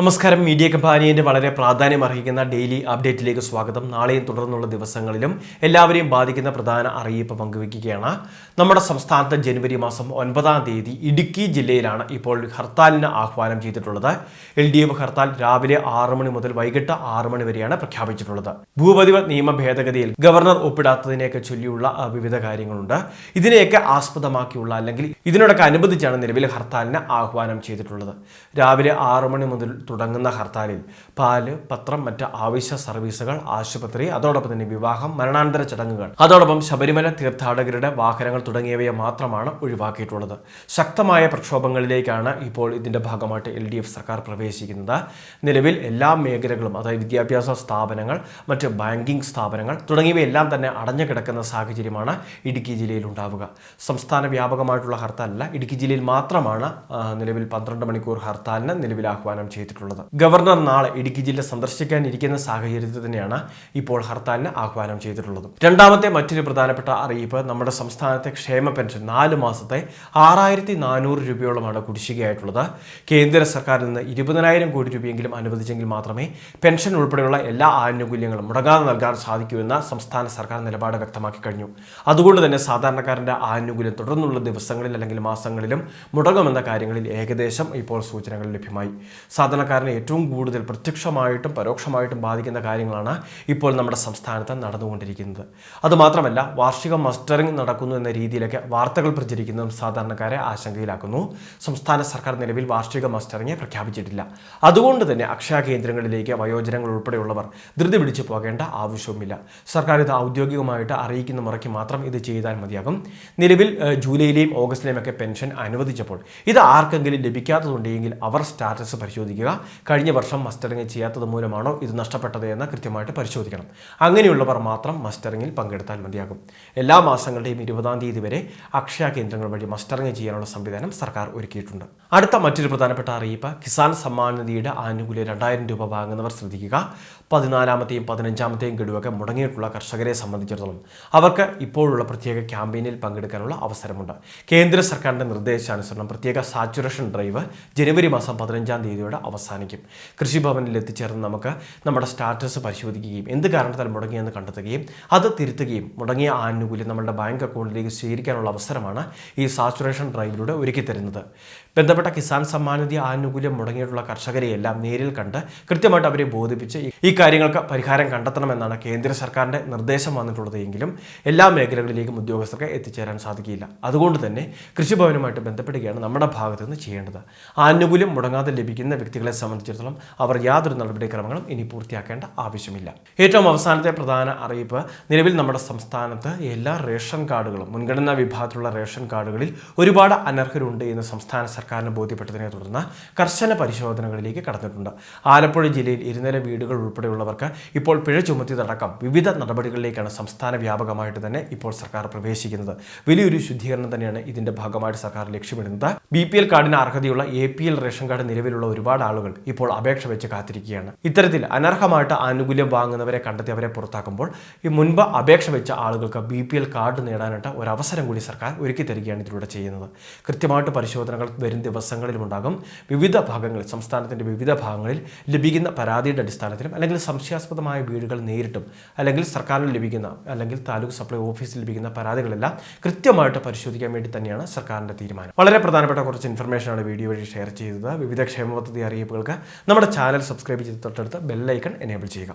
നമസ്കാരം. മീഡിയ കമ്പാനിയന്റെ വളരെ പ്രാധാന്യം അർഹിക്കുന്ന ഡെയിലി അപ്ഡേറ്റിലേക്ക് സ്വാഗതം. നാളെയും തുടർന്നുള്ള ദിവസങ്ങളിലും എല്ലാവരെയും ബാധിക്കുന്ന പ്രധാന അറിയിപ്പ് പങ്കുവയ്ക്കുകയാണ്. നമ്മുടെ സംസ്ഥാനത്ത് ജനുവരി മാസം ഒൻപതാം തീയതി ഇടുക്കി ജില്ലയിലാണ് ഇപ്പോൾ ഹർത്താലിന് ആഹ്വാനം ചെയ്തിട്ടുള്ളത്. എൽ ഡി എഫ് ഹർത്താൽ രാവിലെ ആറ് മണി മുതൽ വൈകിട്ട് ആറ് മണി വരെയാണ് പ്രഖ്യാപിച്ചിട്ടുള്ളത്. ഭൂപതിവ നിയമ ഭേദഗതിയിൽ ഗവർണർ ഒപ്പിടാത്തതിനെയൊക്കെ ചൊല്ലിയുള്ള വിവിധ കാര്യങ്ങളുണ്ട്. ഇതിനെയൊക്കെ ആസ്പദമാക്കിയുള്ള അല്ലെങ്കിൽ ഇതിനോടൊക്കെ അനുബന്ധിച്ചാണ് നിലവിൽ ഹർത്താലിന് ആഹ്വാനം ചെയ്തിട്ടുള്ളത്. രാവിലെ ആറ് മണി മുതൽ തുടങ്ങുന്ന ഹർത്താലിൽ പാൽ പത്രം മറ്റ് ആവശ്യ സർവീസുകൾ ആശുപത്രി അതോടൊപ്പം തന്നെ വിവാഹം മരണാനന്തര ചടങ്ങുകൾ. അതോടൊപ്പം ശബരിമല തീർത്ഥാടകരുടെ വാഹനങ്ങൾ തുടങ്ങിയവയെ മാത്രമാണ് ഒഴിവാക്കിയിട്ടുള്ളത്. ശക്തമായ പ്രക്ഷോഭങ്ങളിലേക്കാണ് ഇപ്പോൾ ഇതിന്റെ ഭാഗമായിട്ട് എൽ സർക്കാർ പ്രവേശിക്കുന്നത്. നിലവിൽ എല്ലാ മേഖലകളും അതായത് വിദ്യാഭ്യാസ സ്ഥാപനങ്ങൾ മറ്റ് ബാങ്കിംഗ് സ്ഥാപനങ്ങൾ തുടങ്ങിയവയെല്ലാം തന്നെ അടഞ്ഞു കിടക്കുന്ന സാഹചര്യമാണ് ഇടുക്കി ജില്ലയിൽ ഉണ്ടാവുക. സംസ്ഥാന വ്യാപകമായിട്ടുള്ള ഹർത്താലല്ല ഇടുക്കി ജില്ലയിൽ മാത്രമാണ് നിലവിൽ പന്ത്രണ്ട് മണിക്കൂർ ഹർത്താലിന് നിലവിൽ ആഹ്വാനം ചെയ്തിട്ടുള്ളത്. ഗവർണർ നാളെ ഇടുക്കി ജില്ല സന്ദർശിക്കാനിരിക്കുന്ന സാഹചര്യത്തിൽ തന്നെയാണ് ഇപ്പോൾ ഹർത്താലിന് ആഹ്വാനം ചെയ്തിട്ടുള്ളത്. രണ്ടാമത്തെ മറ്റൊരു പ്രധാനപ്പെട്ട അറിയിപ്പ് നമ്മുടെ സംസ്ഥാനത്തെ ക്ഷേമ പെൻഷൻ നാല് മാസത്തെ ആറായിരത്തി നാനൂറ് രൂപയോളമാണ് കുടിശ്ശികയായിട്ടുള്ളത്. കേന്ദ്ര സർക്കാരിൽ നിന്ന് ഇരുപതിനായിരം കോടി രൂപയെങ്കിലും അനുവദിച്ചെങ്കിൽ മാത്രമേ പെൻഷൻ ഉൾപ്പെടെയുള്ള എല്ലാ ആനുകൂല്യങ്ങളും മുടങ്ങാതെ നൽകാൻ സാധിക്കൂ എന്ന സംസ്ഥാന സർക്കാർ നിലപാട് വ്യക്തമാക്കി കഴിഞ്ഞു. അതുകൊണ്ട് തന്നെ സാധാരണക്കാരന്റെ ആനുകൂല്യം തുടർന്നുള്ള ദിവസങ്ങളിൽ അല്ലെങ്കിൽ മാസങ്ങളിലും മുടങ്ങുമെന്ന കാര്യങ്ങളിൽ ഏകദേശം ഇപ്പോൾ സൂചനകൾ ലഭ്യമായി. സാധാരണക്കാരനെ ഏറ്റവും കൂടുതൽ പ്രത്യക്ഷമായിട്ടും പരോക്ഷമായിട്ടും ബാധിക്കുന്ന കാര്യങ്ങളാണ് ഇപ്പോൾ നമ്മുടെ സംസ്ഥാനത്ത് നടന്നുകൊണ്ടിരിക്കുന്നത്. അതുമാത്രമല്ല വാർഷിക മസ്റ്ററിംഗ് നടക്കുന്നു എന്ന രീതിയിലൊക്കെ വാർത്തകൾ പ്രചരിക്കുന്നതും സാധാരണക്കാരെ ആശങ്കയിലാക്കുന്നു. സംസ്ഥാന സർക്കാർ നിലവിൽ വാർഷിക മസ്റ്ററിംഗ് പ്രഖ്യാപിച്ചിട്ടില്ല. അതുകൊണ്ട് തന്നെ അക്ഷയ കേന്ദ്രങ്ങളിലേക്ക് വയോജനങ്ങൾ ഉൾപ്പെടെയുള്ളവർ ധൃതി പിടിച്ചു പോകേണ്ട ആവശ്യവുമില്ല. സർക്കാർ ഇത് ഔദ്യോഗികമായിട്ട് അറിയിക്കുന്ന മുറയ്ക്ക് മാത്രം ഇത് ചെയ്താൽ മതിയാകും. നിലവിൽ ജൂലൈയിലെയും ഓഗസ്റ്റിലെയും ഒക്കെ പെൻഷൻ അനുവദിച്ചപ്പോൾ ഇത് ആർക്കെങ്കിലും ലഭിക്കാത്തതുണ്ടെങ്കിൽ അവർ സ്റ്റാറ്റസ് പരിശോധിക്കുക. കഴിഞ്ഞ വർഷം മസ്റ്ററിംഗ് ചെയ്യാത്തത് മൂലമാണോ ഇത് നഷ്ടപ്പെട്ടത് എന്ന് കൃത്യമായിട്ട് പരിശോധിക്കണം. അങ്ങനെയുള്ളവർ മാത്രം മസ്റ്ററിംഗിൽ പങ്കെടുത്താൽ മതിയാകും. എല്ലാ മാസങ്ങളുടെയും ഇരുപതാം തീയതി വരെ അക്ഷയ കേന്ദ്രങ്ങൾ വഴി മസ്റ്ററിംഗ് ചെയ്യാനുള്ള സംവിധാനം സർക്കാർ ഒരുക്കിയിട്ടുണ്ട്. അടുത്ത മറ്റൊരു പ്രധാനപ്പെട്ട അറിയിപ്പ് കിസാൻ സമ്മാൻ നിധിയുടെ ആനുകൂല്യം രണ്ടായിരം രൂപ വാങ്ങുന്നവർ ശ്രദ്ധിക്കുക. പതിനാലാമത്തെയും പതിനഞ്ചാമത്തെയും ഗഡുവൊക്കെ മുടങ്ങിയിട്ടുള്ള കർഷകരെ സംബന്ധിച്ചിടത്തോളം അവർക്ക് ഇപ്പോഴുള്ള പ്രത്യേക ക്യാമ്പയിനിൽ പങ്കെടുക്കാനുള്ള അവസരമുണ്ട്. കേന്ദ്ര സർക്കാരിന്റെ നിർദ്ദേശാനുസരണം പ്രത്യേക സാച്ചുറേഷൻ ഡ്രൈവ് ജനുവരി മാസം പതിനഞ്ചാം തീയതിയോടെ അവസാനിക്കും. കൃഷിഭവനിൽ എത്തിച്ചേർന്ന് നമുക്ക് നമ്മുടെ സ്റ്റാറ്റസ് പരിശോധിക്കുകയും എന്ത് കാരണത്താൽ മുടങ്ങിയെന്ന് കണ്ടെത്തുകയും അത് തിരുത്തുകയും മുടങ്ങിയ ആനുകൂല്യം നമ്മുടെ ബാങ്ക് അക്കൗണ്ടിലേക്ക് സ്വീകരിക്കാനുള്ള അവസരമാണ് ഈ സാച്ചുറേഷൻ ഡ്രൈവിലൂടെ ഒരുക്കി തരുന്നത്. ബന്ധപ്പെട്ട കിസാൻ സമ്മാനിധി ആനുകൂല്യം മുടങ്ങിയിട്ടുള്ള കർഷകരെയെല്ലാം നേരിൽ കണ്ട് കൃത്യമായിട്ട് അവരെ ബോധിപ്പിച്ച് ഈ- കാര്യങ്ങൾക്ക് പരിഹാരം കണ്ടെത്തണമെന്നാണ് കേന്ദ്ര സർക്കാരിന്റെ നിർദ്ദേശം വന്നിട്ടുള്ളതെങ്കിലും എല്ലാ മേഖലകളിലേക്കും ഉദ്യോഗസ്ഥർക്ക് എത്തിച്ചേരാൻ സാധിക്കില്ല. അതുകൊണ്ട് തന്നെ കൃഷിഭവനുമായിട്ട് ബന്ധപ്പെടുകയാണ് നമ്മുടെ ഭാഗത്തുനിന്ന് ചെയ്യേണ്ടത്. ആനുകൂല്യം മുടങ്ങാതെ ലഭിക്കുന്ന വ്യക്തികളെ സംബന്ധിച്ചിടത്തോളം അവർ യാതൊരു നടപടിക്രമങ്ങളും ഇനി പൂർത്തിയാക്കേണ്ട ആവശ്യമില്ല. ഏറ്റവും അവസാനത്തെ പ്രധാന അറിയിപ്പ് നിലവിൽ നമ്മുടെ സംസ്ഥാനത്ത് എല്ലാ റേഷൻ കാർഡുകളും മുൻഗണനാ വിഭാഗത്തിലുള്ള റേഷൻ കാർഡുകളിൽ ഒരുപാട് അനർഹരുണ്ട് എന്ന് സംസ്ഥാന സർക്കാരിന് ബോധ്യപ്പെട്ടതിനെ തുടർന്ന് കർശന പരിശോധനകളിലേക്ക് കടന്നിട്ടുണ്ട്. ആലപ്പുഴ ജില്ലയിൽ ഇരുനില വീടുകൾ ഉൾപ്പെടെയുള്ളവർക്ക് ഇപ്പോൾ പിഴ ചുമത്തിയതടക്കം വിവിധ നടപടികളിലേക്കാണ് സംസ്ഥാന വ്യാപകമായിട്ട് തന്നെ ഇപ്പോൾ സർക്കാർ പ്രവേശിക്കുന്നത്. വലിയൊരു ശുദ്ധീകരണം തന്നെയാണ് ഇതിന്റെ ഭാഗമായിട്ട് സർക്കാർ ലക്ഷ്യമിടുന്നത്. ബി കാർഡിന് അർഹതയുള്ള എ റേഷൻ കാർഡ് നിലവിലുള്ള ഒരുപാട് ആളുകൾ ഇപ്പോൾ അപേക്ഷ വെച്ച് കാത്തിരിക്കുകയാണ്. ഇത്തരത്തിൽ അനർഹമായിട്ട് ആനുകൂല്യം വാങ്ങുന്നവരെ കണ്ടെത്തി അവരെ പുറത്താക്കുമ്പോൾ ഈ മുൻപ് അപേക്ഷ വെച്ച ആളുകൾക്ക് ബി പി എൽ കാർഡ് നേടാനായിട്ട് ഒരു അവസരം കൂടി സർക്കാർ ഒരുക്കി തരികയാണ് ഇതിലൂടെ ചെയ്യുന്നത്. കൃത്യമായിട്ട് പരിശോധനകൾ വരും ദിവസങ്ങളിലുണ്ടാകും വിവിധ ഭാഗങ്ങളിൽ സംസ്ഥാനത്തിന്റെ വിവിധ ഭാഗങ്ങളിൽ ലഭിക്കുന്ന പരാതിയുടെ അടിസ്ഥാനത്തിലും അല്ലെങ്കിൽ സംശയാസ്പദമായ വീടുകൾ നേരിട്ടും അല്ലെങ്കിൽ സർക്കാരിൽ ലഭിക്കുന്ന അല്ലെങ്കിൽ താലൂക്ക് സപ്ലൈ ഓഫീസിൽ ലഭിക്കുന്ന പരാതികളെല്ലാം കൃത്യമായിട്ട് പരിശോധിക്കാൻ വേണ്ടി തന്നെയാണ് സർക്കാരിന്റെ തീരുമാനം. വളരെ പ്രധാനപ്പെട്ട കുറച്ച് ഇൻഫർമേഷനാണ് വീഡിയോ വഴി ഷെയർ ചെയ്തത്. വിവിധ ക്ഷേമ പദ്ധതി അറിയിപ്പുകൾക്ക് നമ്മുടെ ചാനൽ സബ്സ്ക്രൈബ് ചെയ്ത് തൊട്ടടുത്ത് ബെല്ലൈക്കൺ എനേബിൾ ചെയ്യുക.